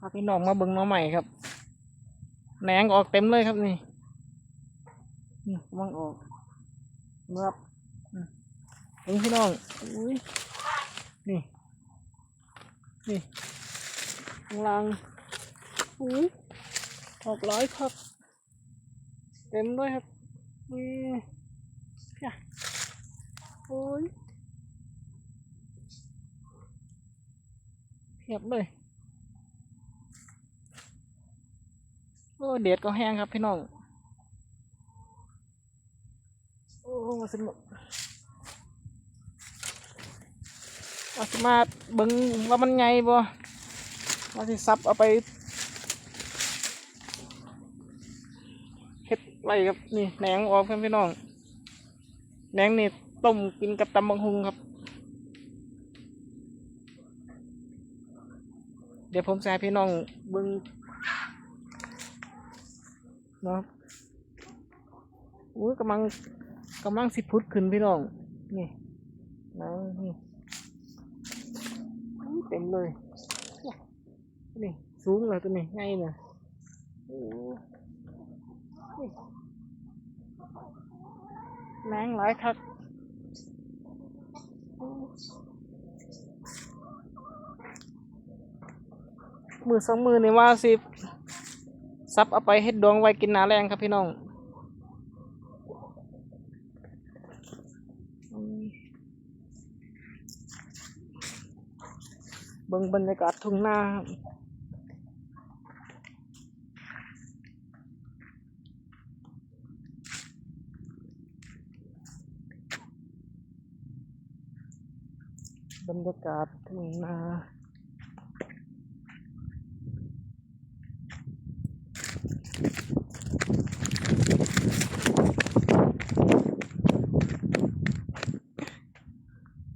พาพี่น้องมาเบิ่งน้อใหม่ครับแหนงออกเต็มเลยครับนี่นี่มังออกเมื่อบอืมเบิ่พี่น้องอุ้ยนี่นี่ล่างอุ้ยออกหลายครับเต็มด้วยครับนี่เนี่ยโอ้ยเพียบเลย โอ้เด็ดก็แห้งครับพี่น้อง โอ้มาสนุกมาสมาเบิ้งว่ามันไงบ่ว่าสิซับเอาไปเฮ็ดไรครับนี่แหนงออกครับพี่น้องแหนงนี่ต้มกินกับตำบังหุงครับ เดี๋ยวผมจะให้พี่น้องเบิ้ง เนาะอุ้ยกำลังกำลังสิพุดขึ้นพี่น้อง นี่นะนี่เต็มเลย นี่ สูงเลยตัวนี้งเนี่ยแรงหลายคักมือสองมือในว่าสิบ ซับเอาไปเฮ็ดดวงไว้กินหนาแรงครับพี่น้องเบิ่งบรรยากาศทุ่งนาครับบรรยากาศทุ่งนา